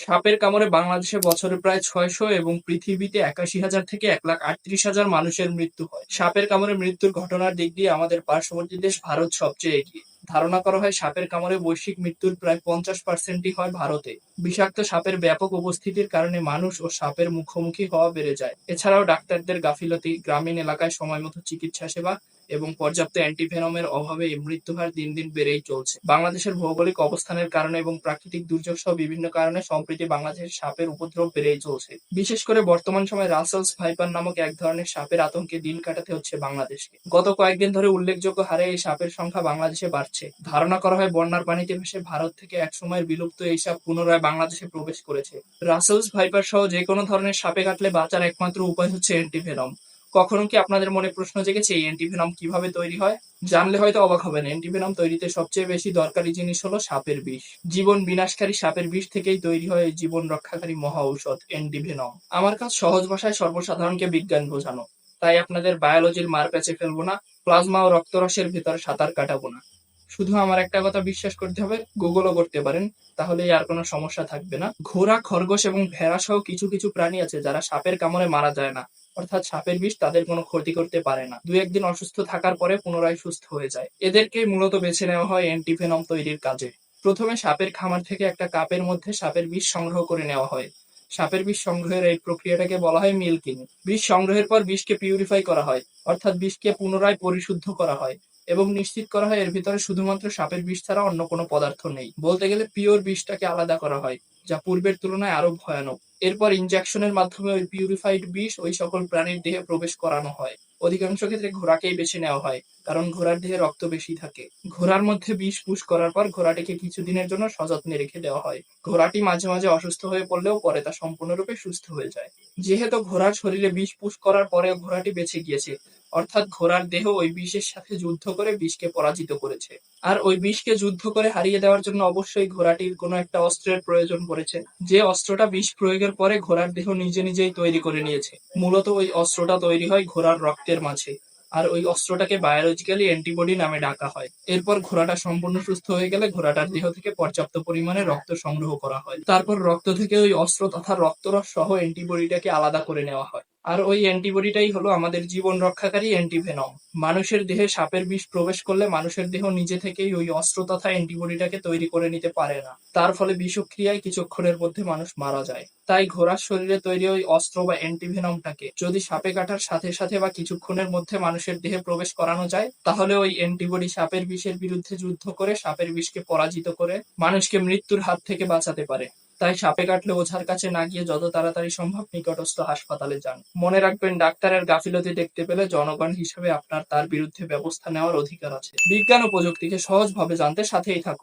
সাপের কামড়ে বাংলাদেশে বছরে প্রায় ছয়শো এবং পৃথিবীতে একাশি হাজার থেকে এক লাখ আটত্রিশ হাজার মানুষের মৃত্যু হয়। সাপের কামড়ে মৃত্যুর ঘটনার দিক দিয়ে আমাদের পার্শ্ববর্তী দেশ ভারত সবচেয়ে এগিয়ে। ধারণা করা হয় সাপের কামড়ে বৈশ্বিক মৃত্যুর প্রায় পঞ্চাশ পার্সেন্টই হয় ভারতে। বিষাক্ত সাপের ব্যাপক উপস্থিতির কারণে মানুষ ও সাপের মুখোমুখি হওয়া বেড়ে যায়। এছাড়াও ডাক্তারদের গাফিলতি, গ্রামীণ এলাকায় সময় মতো চিকিৎসা সেবা এবং পর্যাপ্ত অ্যান্টিভেনমের অভাবে মৃত্যুহার দিন দিন বেড়েই চলছে। বাংলাদেশের ভৌগোলিক অবস্থানের কারণে এবং প্রাকৃতিক দুর্যোগ সহ বিভিন্ন কারণে সম্প্রতি বাংলাদেশের সাপের উপদ্রব বেড়েই চলছে। বিশেষ করে বর্তমান সময়ে রাসেলস ভাইপার নামক এক ধরনের সাপের আতঙ্কে দিন কাটাতে হচ্ছে বাংলাদেশকে। গত কয়েকদিন ধরে উল্লেখযোগ্য হারে এই সাপের সংখ্যা বাংলাদেশে বাড়ছে। ধারণা করা হয় বন্যার পানিতে ভেসে ভারত থেকে একসময়ের বিলুপ্ত এই সাপ পুনরায় বাংলাদেশে প্রবেশ করেছে। রাসেলস ভাইপার সহ যে কোনো ধরনের সাপে কাটলে বাঁচার একমাত্র উপায় হচ্ছে অ্যান্টিভেনম। কখনো কি আপনাদের মনে প্রশ্ন জেগেছে এই অ্যান্টিভেনম কীভাবে তৈরি হয়? জানলে হয়তো অবাক হবেন। অ্যান্টিভেনম তৈরিতে সবচেয়ে বেশি দরকারি জিনিস হলো সাপের বিষ। জীবন বিনাশকারী সাপের বিষ থেকেই তৈরি হয় জীবন রক্ষাকারী মহা ঔষধ, অ্যান্টিভেনম। আমার কাজ সহজ ভাষায় সর্বসাধারণকে বিজ্ঞান বোঝানো। তাই আপনাদের বায়োলজির মার প্যাচে ফেলব না, প্লাজমা ও রক্তরসের ভিতর সাঁতার কাটাবো না। শুধু আমার একটা কথা বিশ্বাস করতে হবে, গুগলও করতে পারেন তাহলে আর কোনো সমস্যা থাকবে না। ঘোড়া, খরগোশ এবং ভেড়া সহ কিছু কিছু প্রাণী আছে যারা সাপের কামড়ে মারা যায় না। অর্থাৎ সাপের বিষ তাদের কোনো ক্ষতি করতে পারে না। দু একদিন অসুস্থ থাকার পরে পুনরায় সুস্থ হয়ে যায়। এদেরকে মূলত বেছে নেওয়া হয় অ্যান্টিভেনম তৈরির কাজে। প্রথমে সাপের খামার থেকে একটা কাপের মধ্যে সাপের বিষ সংগ্রহ করে নেওয়া হয়। সাপের বিষ সংগ্রহের এই প্রক্রিয়াটাকে বলা হয় মিল্কিং। বিষ সংগ্রহের পর বিষকে পিউরিফাই করা হয়, অর্থাৎ বিষকে পুনরায় পরিশুদ্ধ করা হয় এবং নিশ্চিত করা হয় এর ভিতরে শুধুমাত্র সাপের বিষ ছাড়া অন্য কোনো পদার্থ নেই। বলতে গেলে পিওর বিষটাকে আলাদা করা হয়, যা পূর্বের তুলনায় আরও ভয়ানক। এরপর ইনজেকশনের মাধ্যমে ওই পিউরিফাইড বিষ ওই সকল প্রাণীর দেহে প্রবেশ করানো হয়। অধিকাংশ ক্ষেত্রে ঘোড়াকেই বেছে নেওয়া হয়, কারণ ঘোড়ার দেহে রক্ত বেশি থাকে। ঘোড়ার মধ্যে বিষ পুষ করার পর ঘোড়াটিকে কিছুদিনের জন্য সযত্নে রেখে দেওয়া হয়। ঘোড়াটি মাঝে মাঝে অসুস্থ হয়ে পড়লেও পরে তা সম্পূর্ণরূপে সুস্থ হয়ে যায়। যেহেতু ঘোড়ার শরীরে বিষ পুষ করার পরে ঘোড়াটি বেঁচে গিয়েছে অর্থাৎ ঘোড়ার দেহ ওই বিষের সাথে যুদ্ধ করে বিষকে পরাজিত করেছে। আর ওই বিষকে যুদ্ধ করে হারিয়ে দেওয়ার জন্য অবশ্যই ঘোড়াটির কোনো একটা অস্ত্রের প্রয়োজন পড়েছে। যে অস্ত্রটা বিষ প্রয়োগের পরে ঘোড়ার দেহ নিজে নিজেই তৈরি করে নিয়েছে। মূলত ওই অস্ত্রটা তৈরি হয় ঘোড়ার রক্তের মাঝে। আর ওই অস্ত্রটাকে বায়োলজিক্যালি অ্যান্টিবডি নামে ডাকা হয়। এরপর ঘোড়াটা সম্পূর্ণ সুস্থ হয়ে গেলে ঘোড়াটার দেহ থেকে পর্যাপ্ত পরিমাণে রক্ত সংগ্রহ করা হয়। তারপর রক্ত থেকে ওই অস্ত্র তথা রক্তরস সহ অ্যান্টিবডিটাকে আলাদা করে নেওয়া হয়। আর ওই অ্যান্টিবডিটাই হলো আমাদের জীবন রক্ষাকারী অ্যান্টিভেনম। মানুষের দেহে সাপের বিষ প্রবেশ করলে মানুষের দেহ নিজে থেকেই ওই অস্ত্র তথা অ্যান্টিবডিটাকে তৈরি করে নিতে পারে না। তার ফলে বিষক্রিয়ায় কিছুক্ষণের মধ্যে মানুষ মারা যায়। তাই ঘোড়ার শরীরে তৈরি ওই অস্ত্র বা অ্যান্টিভেনমটাকে যদি সাপে কাটার সাথে সাথে বা কিছুক্ষণের মধ্যে মানুষের দেহে প্রবেশ করানো যায়, তাহলে ওই অ্যান্টিবডি সাপের বিষের বিরুদ্ধে যুদ্ধ করে সাপের বিষকে পরাজিত করে মানুষকে মৃত্যুর হাত থেকে বাঁচাতে পারে। তাই সাপে কাটলে ওঝার কাছে না গিয়ে যত তাড়াতাড়ি সম্ভব নিকটস্থ হাসপাতালে যান। মনে রাখবেন, ডাক্তারের গাফিলতি দেখতে পেলে জনগণ হিসেবে আপনার তার বিরুদ্ধে ব্যবস্থা নেওয়ার অধিকার আছে। বিজ্ঞান ও প্রযুক্তিকে সহজভাবে জানতে সাথেই থাকুন।